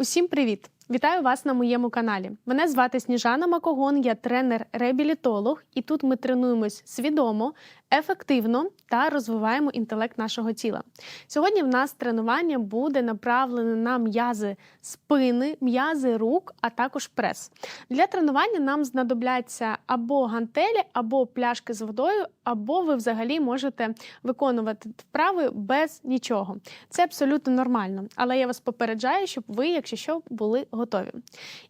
Усім привіт! Вітаю вас на моєму каналі. Мене звати Сніжана Макогон, я тренер-реабілітолог, і тут ми тренуємось свідомо, ефективно та розвиваємо інтелект нашого тіла. Сьогодні в нас тренування буде направлене на м'язи спини, м'язи рук, а також прес. Для тренування нам знадобляться або гантелі, або пляшки з водою, або ви взагалі можете виконувати вправи без нічого. Це абсолютно нормально, але я вас попереджаю, щоб ви, якщо що, були готові.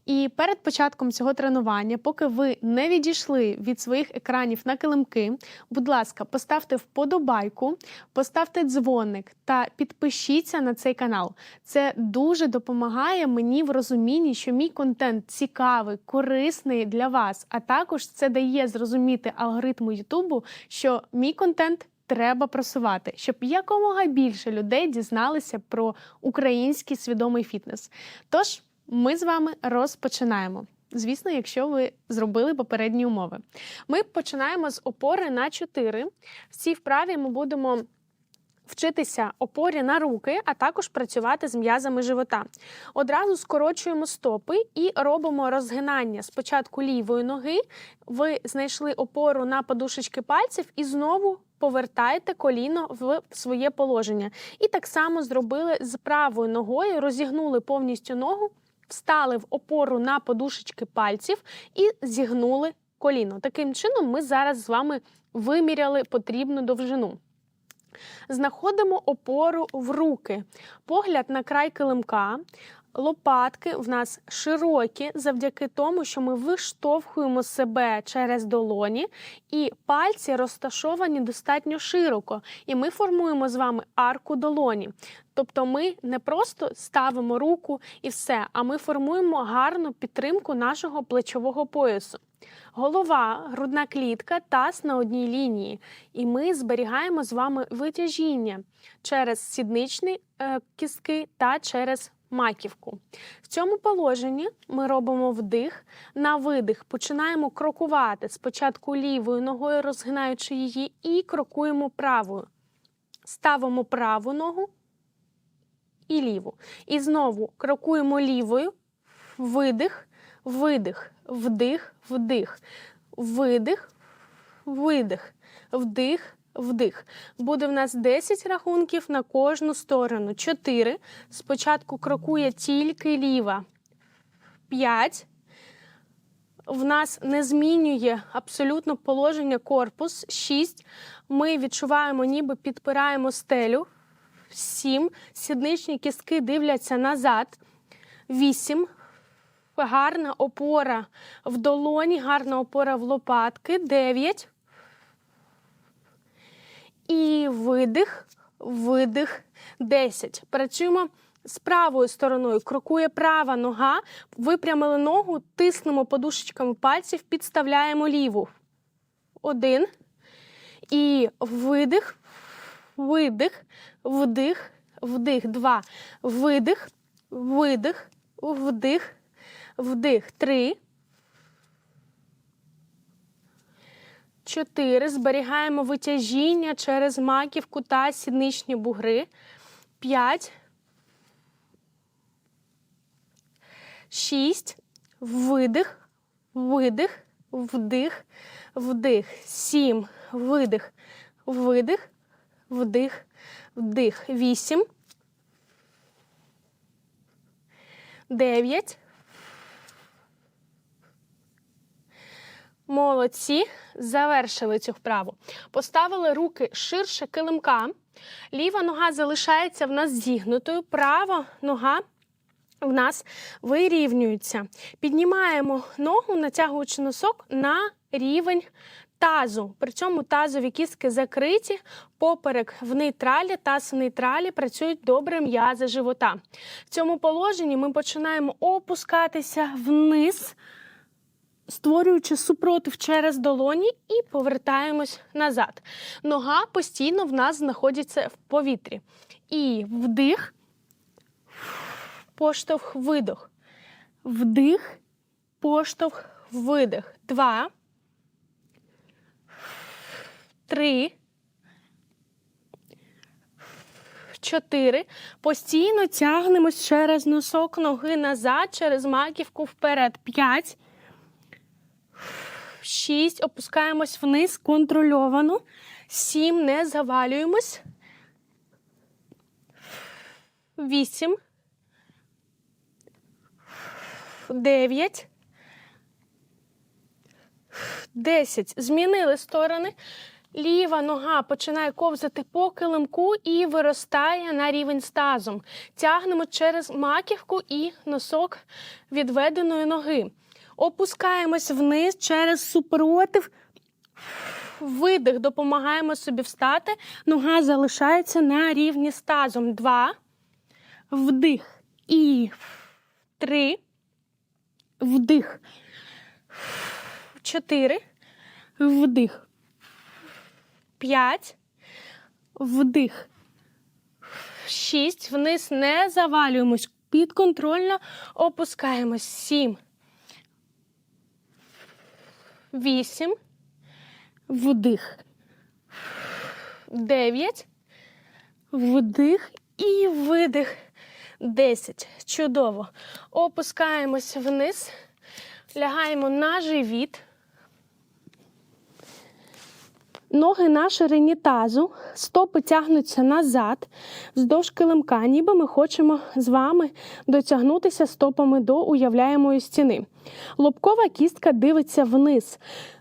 І перед початком цього тренування, поки ви не відійшли від своїх екранів на килимки, будь ласка, поставте вподобайку, поставте дзвоник та підпишіться на цей канал. Це дуже допомагає мені в розумінні, що мій контент цікавий, корисний для вас, а також це дає зрозуміти алгоритму Ютубу, що мій контент. Треба просувати, щоб якомога більше людей дізналися про український свідомий фітнес. Тож ми з вами розпочинаємо. Звісно, якщо ви зробили попередні умови. Ми починаємо з опори на 4. В цій вправі ми будемо вчитися опорі на руки, а також працювати з м'язами живота. Одразу скорочуємо стопи і робимо розгинання спочатку лівої ноги. Ви знайшли опору на подушечки пальців і знову. Повертаєте коліно в своє положення. І так само зробили з правою ногою, розігнули повністю ногу, встали в опору на подушечки пальців і зігнули коліно. Таким чином, ми зараз з вами виміряли потрібну довжину. Знаходимо опору в руки, погляд на край килимка. Лопатки в нас широкі завдяки тому, що ми виштовхуємо себе через долоні, і пальці розташовані достатньо широко. І ми формуємо з вами арку долоні. Тобто ми не просто ставимо руку і все, а ми формуємо гарну підтримку нашого плечового поясу. Голова, грудна клітка, таз на одній лінії. І ми зберігаємо з вами витяжіння через сідничні е, кістки та через маківку. В цьому положенні ми робимо вдих, на видих починаємо крокувати спочатку лівою ногою, розгинаючи її, і крокуємо правою. Ставимо праву ногу і ліву. І знову крокуємо лівою, видих, видих, вдих, вдих, видих, видих, вдих. Вдих. Буде в нас 10 рахунків на кожну сторону. 4. Спочатку крокує тільки ліва. 5. В нас не змінює абсолютно положення корпус. 6. Ми відчуваємо, ніби підпираємо стелю. 7. Сідничні кістки дивляться назад. 8. Гарна опора в долоні, гарна опора в лопатки. 9. І видих, видих, 10. Працюємо з правою стороною. Крокує права нога. Випрямили ногу, тиснемо подушечками пальців, підставляємо ліву. Один. І видих, видих, вдих, вдих. Два. Видих, видих, вдих, вдих. Три. Чотири. Зберігаємо витяжіння через маківку та сідничні бугри. П'ять. Шість. Видих. Видих. Вдих. Вдих. Сім. Видих. Видих. Вдих. Вдих. Вісім. Дев'ять. Молодці, завершили цю вправу. Поставили руки ширше килимка. Ліва нога залишається в нас зігнутою, права нога в нас вирівнюється. Піднімаємо ногу, натягуючи носок на рівень тазу. При цьому тазові кістки закриті, поперек в нейтралі, таз в нейтралі працюють добре м'язи живота. В цьому положенні ми починаємо опускатися вниз створюючи супротив через долоні і повертаємось назад. Нога постійно в нас знаходиться в повітрі. І вдих, поштовх, видох. Вдих, поштовх, видих. Два. Три. чотири. Постійно тягнемось через носок ноги назад, через маківку вперед. П'ять. Шість. Опускаємось вниз контрольовано. Сім. Не завалюємось. Вісім. Дев'ять. Десять. Змінили сторони. Ліва нога починає ковзати по килимку і виростає на рівень з. Тягнемо через маківку і носок відведеної ноги. Опускаємось вниз через супротив. Видих, допомагаємо собі встати. Нога залишається на рівні з тазом. Два. Вдих. І три. Вдих. Чотири. Вдих. П'ять. Вдих. Шість. Вниз не завалюємось. Підконтрольно опускаємось. Сім. Вісім. Вдих. Дев'ять. Вдих і видих. Десять. Чудово. Опускаємось вниз. Лягаємо на живіт. Ноги на ширині тазу, стопи тягнуться назад, вздовж килимка, ніби ми хочемо з вами дотягнутися стопами до уявляємої стіни. Лобкова кістка дивиться вниз.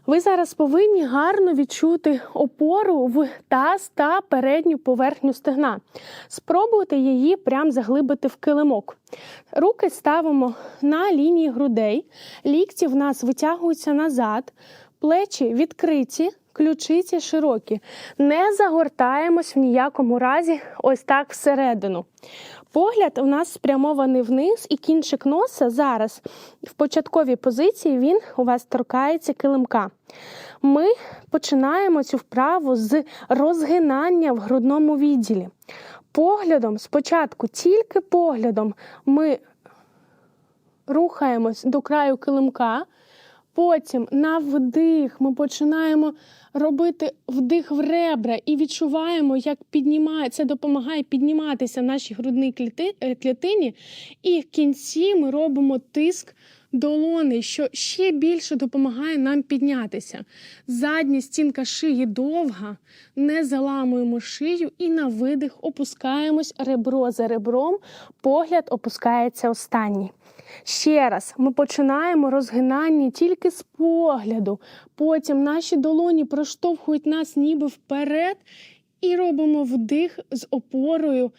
Ви зараз повинні гарно відчути опору в таз та передню поверхню стегна. Спробуйте її прям заглибити в килимок. Руки ставимо на лінії грудей, лікті в нас витягуються назад, плечі відкриті. Ключиці широкі. Не загортаємось в ніякому разі ось так всередину. Погляд у нас спрямований вниз, і кінчик носа зараз в початковій позиції він у вас торкається килимка. Ми починаємо цю вправу з розгинання в грудному відділі. Поглядом, спочатку, тільки поглядом ми рухаємось до краю килимка. Потім на вдих ми починаємо робити вдих в ребра і відчуваємо, як піднімає, це допомагає підніматися нашій грудній е, клітині. І в кінці ми робимо тиск долони, що ще більше допомагає нам піднятися. Задня стінка шиї довга, не заламуємо шию і на видих опускаємось ребро за ребром, погляд опускається останній. Ще раз ми починаємо розгинання тільки з погляду. Потім наші долоні проштовхують нас ніби вперед, і робимо вдих з опорою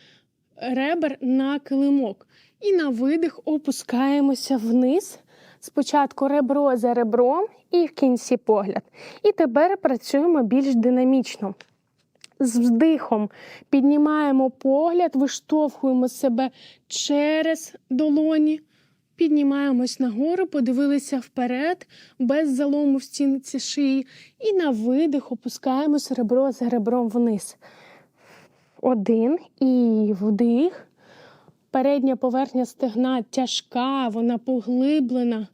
ребер на килимок. І на видих опускаємося вниз. Спочатку ребро за ребром і в кінці погляд. І тепер працюємо більш динамічно. З вдихом піднімаємо погляд, виштовхуємо себе через долоні. Піднімаємось нагору, подивилися вперед, без залому в стінці шиї. І на видих опускаємось ребро за ребром вниз. Один і вдих. Передня поверхня стегна тяжка, вона поглиблена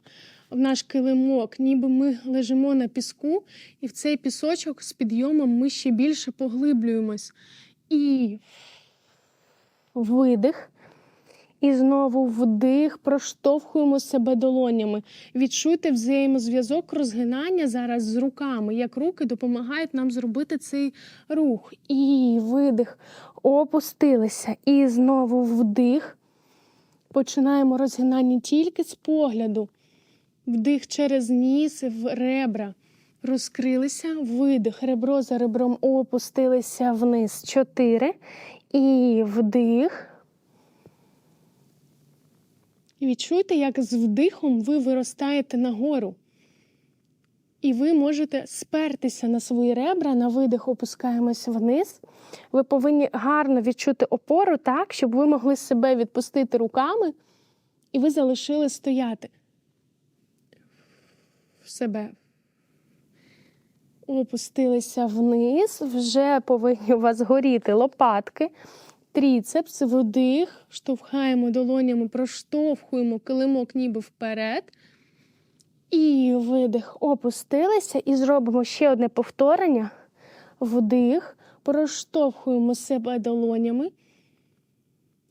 в наш килимок, ніби ми лежимо на піску, і в цей пісочок з підйомом ми ще більше поглиблюємось. І видих. І знову вдих, проштовхуємо себе долонями. Відчуйте взаємозв'язок розгинання зараз з руками, як руки допомагають нам зробити цей рух. І видих, опустилися. І знову вдих. Починаємо розгинання тільки з погляду. Вдих через ніс в ребра. Розкрилися, видих, ребро за ребром опустилися вниз. Чотири. І вдих. І відчуйте, як з вдихом ви виростаєте нагору. І ви можете спертися на свої ребра, на видих опускаємось вниз. Ви повинні гарно відчути опору так, щоб ви могли себе відпустити руками, і ви залишили стояти в себе. Опустилися вниз, вже повинні у вас горіти лопатки тріцепс, вдих, штовхаємо долонями, проштовхуємо килимок ніби вперед. І видих, опустилися. І зробимо ще одне повторення. Вдих, проштовхуємо себе долонями.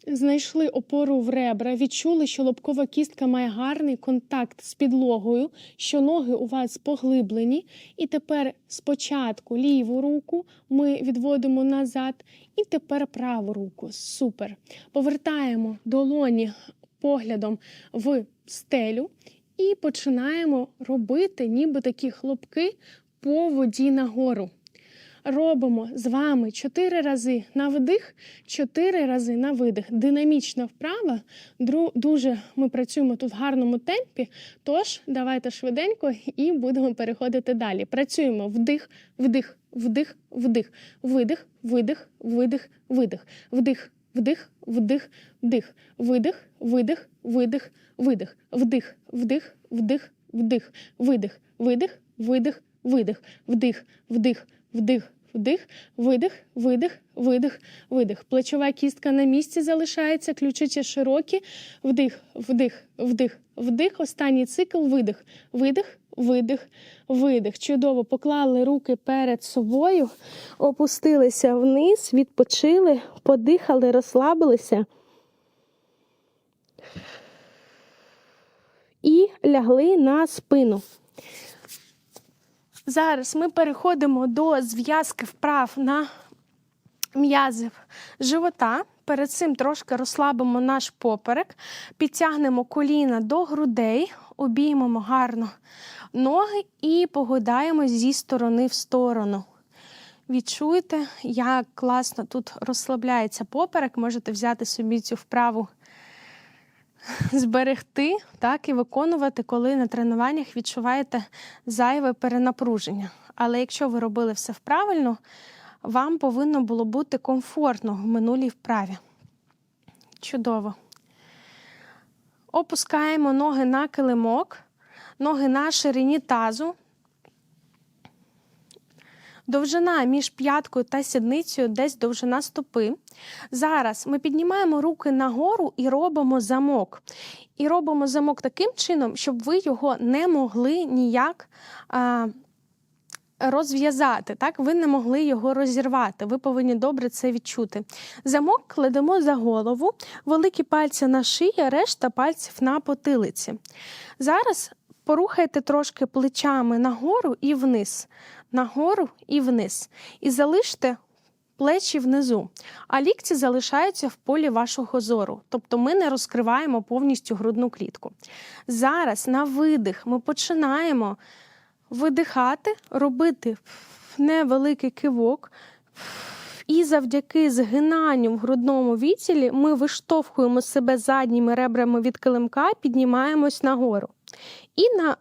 Знайшли опору в ребра, відчули, що лобкова кістка має гарний контакт з підлогою, що ноги у вас поглиблені. І тепер спочатку ліву руку ми відводимо назад, і тепер праву руку. Супер. Повертаємо долоні поглядом в стелю і починаємо робити ніби такі хлопки по воді нагору. Робимо з вами 4 рази на вдих, 4 рази на видих. Динамічна вправа. Дуже ми працюємо тут в гарному темпі. Тож давайте швиденько і будемо переходити далі. Працюємо вдих, вдих, вдих, вдих, видих, видих, видих, видих, вдих, вдих, вдих, вдих, видих, видих, видих, видих, вдих, вдих, вдих, вдих, видих, видих, видих, видих, вдих, вдих, вдих, вдих, видих, видих, видих, видих. Плечова кістка на місці залишається, ключиці широкі. Вдих, вдих, вдих, вдих. Останній цикл видих, видих, видих, видих. Чудово поклали руки перед собою, опустилися вниз, відпочили, подихали, розслабилися. І лягли на спину. Зараз ми переходимо до зв'язки вправ на м'язи живота. Перед цим трошки розслабимо наш поперек, підтягнемо коліна до грудей, обіймемо гарно ноги і погойдаємо зі сторони в сторону. Відчуйте, як класно тут розслабляється поперек. Можете взяти собі цю вправу, зберегти, так і виконувати, коли на тренуваннях відчуваєте зайве перенапруження. Але якщо ви робили все правильно, вам повинно було бути комфортно в минулій вправі. Чудово. Опускаємо ноги на килимок, ноги на ширині тазу. Довжина між п'яткою та сідницею десь довжина стопи. Зараз ми піднімаємо руки нагору і робимо замок. І робимо замок таким чином, щоб ви його не могли ніяк а, розв'язати. Так, ви не могли його розірвати. Ви повинні добре це відчути. Замок кладемо за голову, великі пальці на шиї, решта пальців на потилиці. Зараз порухайте трошки плечами нагору і вниз, нагору і вниз. І залиште плечі внизу, а лікті залишаються в полі вашого зору. Тобто ми не розкриваємо повністю грудну клітку. Зараз на видих ми починаємо видихати, робити невеликий кивок. І завдяки згинанню в грудному відділі ми виштовхуємо себе задніми ребрами від килимка, піднімаємось нагору. І на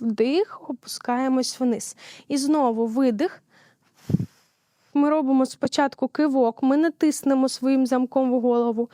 вдих опускаємось вниз. І знову видих. Ми робимо спочатку кивок, ми натиснемо своїм замком в голову.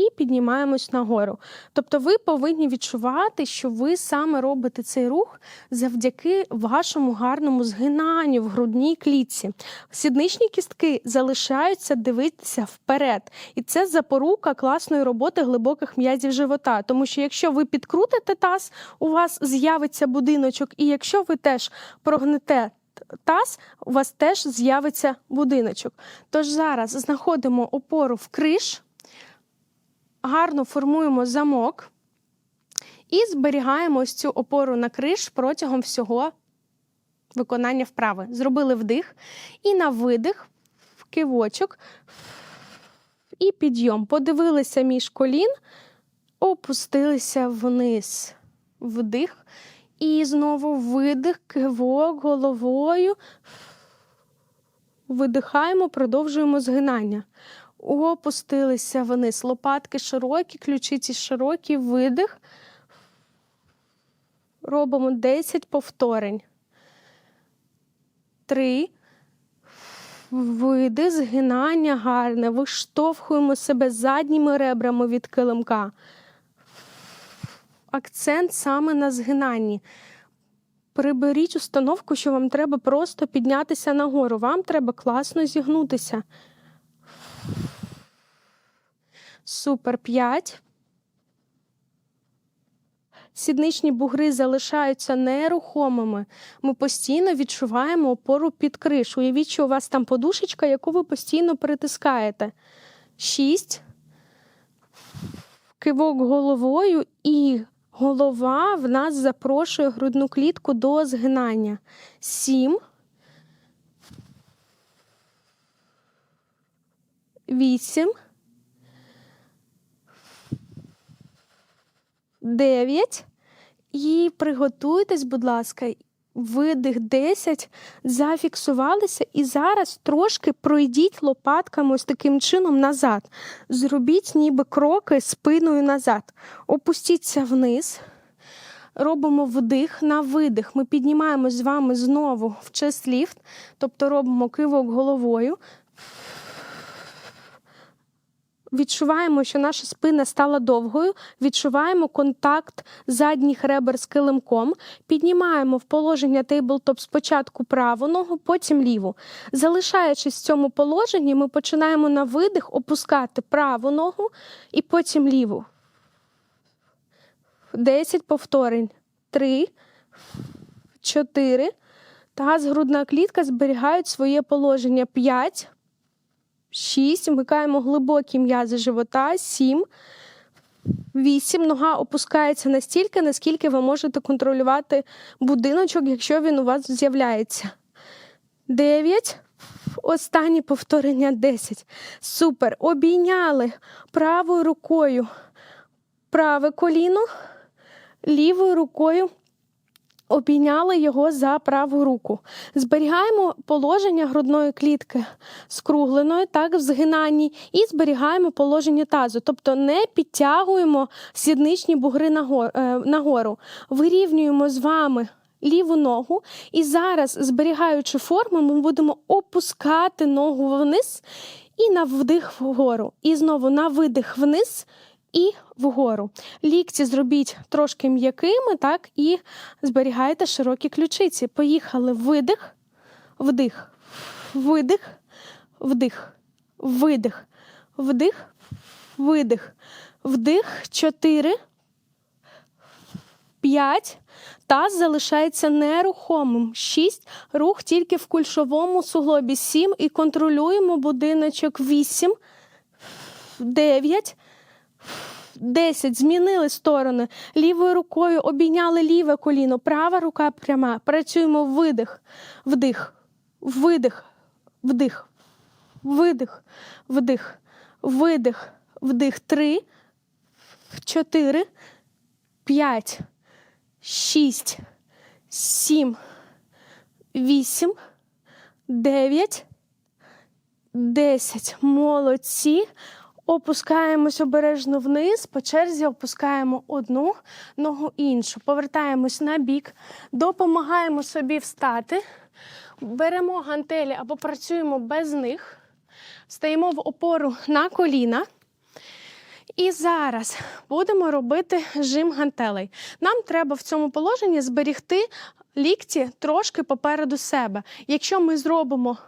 І піднімаємось нагору. Тобто ви повинні відчувати, що ви саме робите цей рух завдяки вашому гарному згинанню в грудній клітці. Сідничні кістки залишаються дивитися вперед. І це запорука класної роботи глибоких м'язів живота. Тому що якщо ви підкрутите таз, у вас з'явиться будиночок, і якщо ви теж прогнете таз, у вас теж з'явиться будиночок. Тож зараз знаходимо опору в криш гарно формуємо замок і зберігаємо ось цю опору на криш протягом всього виконання вправи. Зробили вдих і на видих, в кивочок і підйом. Подивилися між колін, опустилися вниз. Вдих. І знову видих, кивок головою. Видихаємо, продовжуємо згинання. Опустилися вниз. Лопатки широкі, ключиці широкі, видих. Робимо 10 повторень. Три. Видих, згинання гарне. Виштовхуємо себе задніми ребрами від килимка. Акцент саме на згинанні. Приберіть установку, що вам треба просто піднятися нагору. Вам треба класно зігнутися. Супер 5. Сідничні бугри залишаються нерухомими. Ми постійно відчуваємо опору під кришу. Уявіть, що у вас там подушечка, яку ви постійно притискаєте. шість. Кивок головою і голова в нас запрошує грудну клітку до згинання. Сім. Вісім. Дев'ять. І приготуйтесь, будь ласка, видих 10, зафіксувалися, і зараз трошки пройдіть лопатками ось таким чином назад. Зробіть ніби кроки спиною назад. Опустіться вниз. Робимо вдих на видих. Ми піднімаємось з вами знову в чест-ліфт, тобто робимо кивок головою. Відчуваємо, що наша спина стала довгою. Відчуваємо контакт задніх ребер з килимком. Піднімаємо в положення тейблтоп спочатку праву ногу, потім ліву. Залишаючись в цьому положенні, ми починаємо на видих опускати праву ногу і потім ліву. 10 повторень. 3, 4. Таз, грудна клітка зберігають своє положення. 5. Шість. Вмикаємо глибокі м'язи живота. Сім. Вісім. Нога опускається настільки, наскільки ви можете контролювати будиночок, якщо він у вас з'являється. Дев'ять. Останнє повторення 10. Супер. Обійняли правою рукою праве коліно, лівою рукою обійняли його за праву руку. Зберігаємо положення грудної клітки скругленої, так, в згинанні, і зберігаємо положення тазу. Тобто не підтягуємо сідничні бугри е, нагору. Вирівнюємо з вами. Ліву ногу, і зараз, зберігаючи форму, ми будемо опускати ногу вниз і на вдих вгору. І знову на видих вниз і вгору. Лікті зробіть трошки м'якими, так, і зберігайте широкі ключиці. Поїхали. Видих, вдих, видих, вдих, видих, вдих, видих, вдих. Чотири. П'ять. Таз залишається нерухомим. Шість. Рух тільки в кульшовому суглобі. Сім. І контролюємо будиночок. Вісім. Дев'ять. 10. Змінили сторони. Лівою рукою обійняли ліве коліно, права рука пряма. Працюємо видих, вдих, видих, вдих, видих, вдих, видих, вдих. Три, чотири, п'ять, шість, сім, вісім, дев'ять, десять. Молодці. Опускаємось обережно вниз, по черзі опускаємо одну ногу іншу. Повертаємось на бік, допомагаємо собі встати, беремо гантелі або працюємо без них, стаємо в опору на коліна. І зараз будемо робити жим гантелей. Нам треба в цьому положенні зберігти лікті трошки попереду себе. Якщо ми зробимо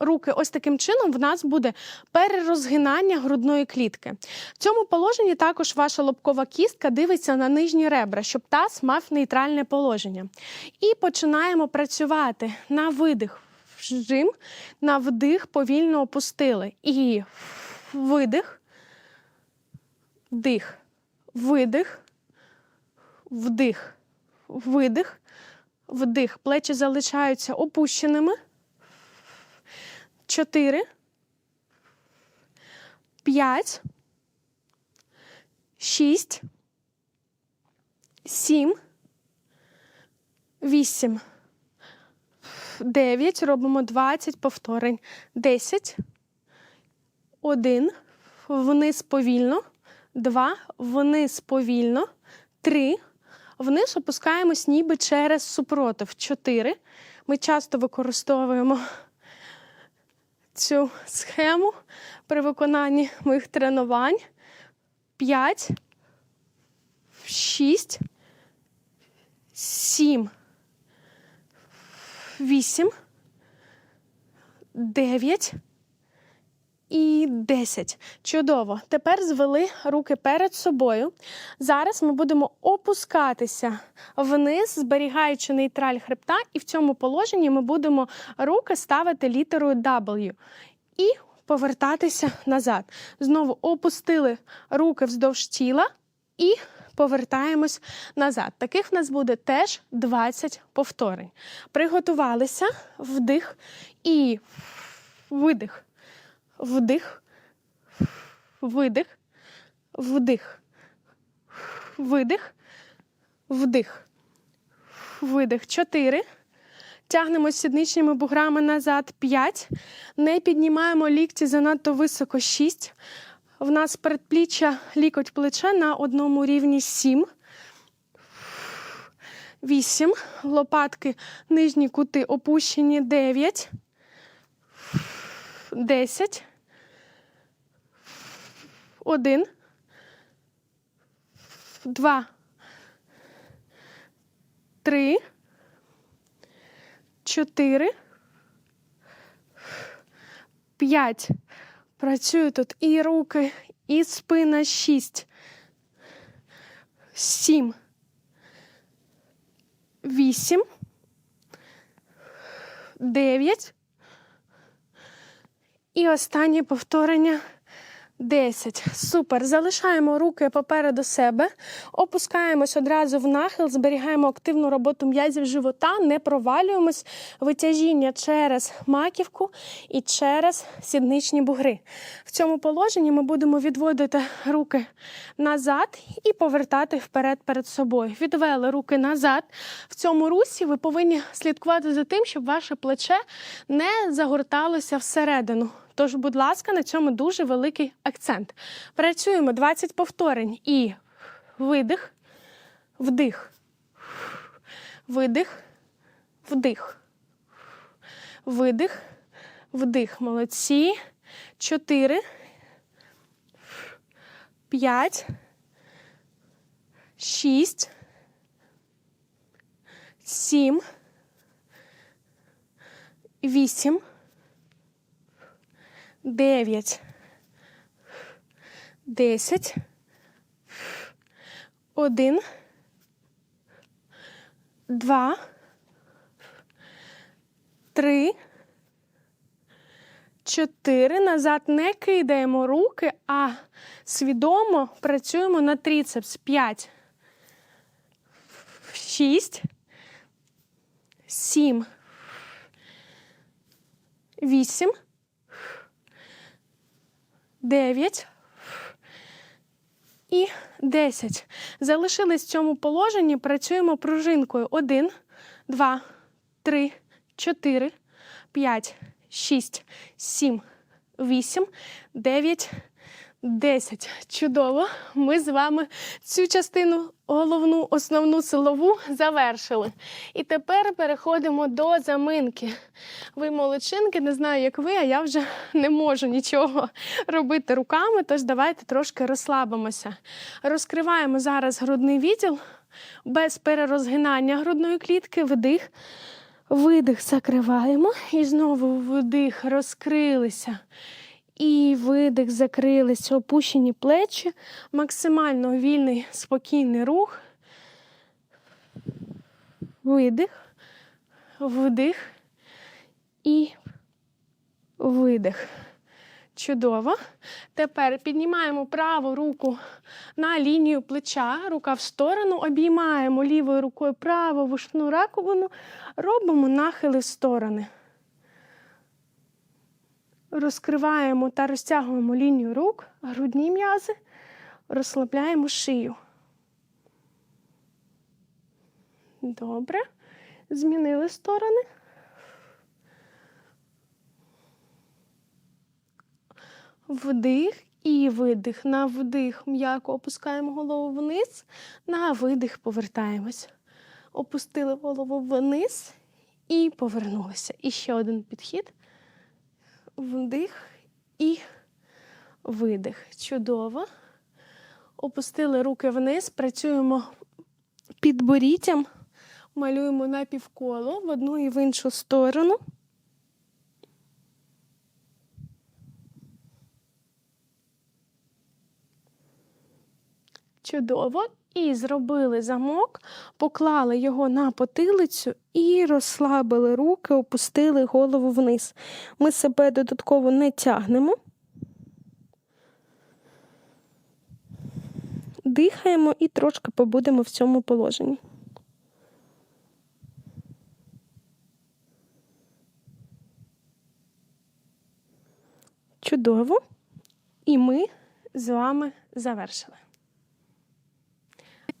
руки ось таким чином, в нас буде перерозгинання грудної клітки. В цьому положенні також ваша лобкова кістка дивиться на нижні ребра, щоб таз мав нейтральне положення. І починаємо працювати на видих жим, на вдих повільно опустили. І видих, вдих, видих, вдих, видих, вдих. Плечі залишаються опущеними. Чотири. П'ять. Шість. Сім. Вісім. Дев'ять. Робимо двадцять повторень. Десять. Один. Вниз повільно. Два. Вниз повільно. Три. Вниз опускаємось ніби через супротив. Чотири. Ми часто використовуємо цю схему при виконанні моїх тренувань. 5, 6, 7, 8, 9 і 10. Чудово. Тепер звели руки перед собою. Зараз ми будемо опускатися вниз, зберігаючи нейтраль хребта, і в цьому положенні ми будемо руки ставити літерою W. І повертатися назад. Знову опустили руки вздовж тіла і повертаємось назад. Таких в нас буде теж 20 повторень. Приготувалися, вдих і видих, вдих, видих, вдих, видих, вдих, видих. Чотири. Тягнемо сідничними буграми назад 5. Не піднімаємо лікті занадто високо 6. В нас передпліччя лікоть плече на одному рівні 7. 8. Лопатки нижні кути опущені 9. 10. 1. 2. 3. Чотири. П'ять. Працюю тут і руки, і спина. Шість. Сім. Вісім. Дев'ять. І останнє повторення. 10. Супер. Залишаємо руки попереду себе, опускаємось одразу в нахил, зберігаємо активну роботу м'язів живота, не провалюємось витяжіння через маківку і через сідничні бугри. В цьому положенні ми будемо відводити руки назад і повертати вперед перед собою. Відвели руки назад. В цьому русі ви повинні слідкувати за тим, щоб ваше плече не загорталося всередину. Тож, будь ласка, на цьому дуже великий акцент. Працюємо 20 повторень і видих, вдих, видих, вдих, видих, вдих. Молодці. Чотири, п'ять, шість, сім, вісім. Дев'ять. Десять. Один. Два. Три. Чотири. Назад не кидаємо руки, а свідомо працюємо на трицепс. П'ять. Шість. Сім. Вісім. 9 і 10. Залишились в цьому положенні, працюємо пружинкою. 1, 2, 3, 4, 5, 6, 7, 8, 9, 10. Чудово. Ми з вами цю частину головну, основну силову завершили. І тепер переходимо до заминки. Ви молодчинки, не знаю, як ви, а я вже не можу нічого робити руками, тож давайте трошки розслабимося. Розкриваємо зараз грудний відділ без перерозгинання грудної клітки, вдих. Видих закриваємо і знову вдих, розкрилися. І видих, закрилися, опущені плечі, максимально вільний, спокійний рух. Видих, вдих і видих. Чудово. Тепер піднімаємо праву руку на лінію плеча, рука в сторону, обіймаємо лівою рукою праву вушну раковину, робимо нахили в сторони. Розкриваємо та розтягуємо лінію рук, грудні м'язи, розслабляємо шию. Добре. Змінили сторони. Вдих і видих. На вдих м'яко опускаємо голову вниз, на видих повертаємось. Опустили голову вниз і повернулися. І ще один підхід. Вдих і видих. Чудово. Опустили руки вниз, працюємо підборіттям, малюємо напівколо в одну і в іншу сторону. Чудово. І зробили замок, поклали його на потилицю і розслабили руки, опустили голову вниз. Ми себе додатково не тягнемо. Дихаємо і трошки побудемо в цьому положенні. Чудово. І ми з вами завершили.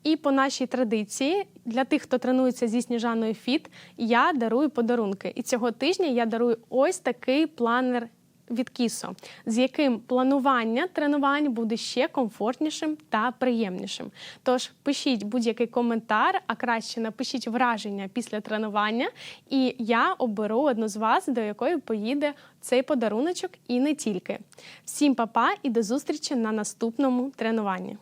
І по нашій традиції, для тих, хто тренується зі сніжаною фіт, я дарую подарунки. І цього тижня я дарую ось такий планер від Кісо, з яким планування тренувань буде ще комфортнішим та приємнішим. Тож пишіть будь-який коментар, а краще напишіть враження після тренування, і я оберу одну з вас, до якої поїде цей подаруночок, і не тільки. Всім па-па і до зустрічі на наступному тренуванні.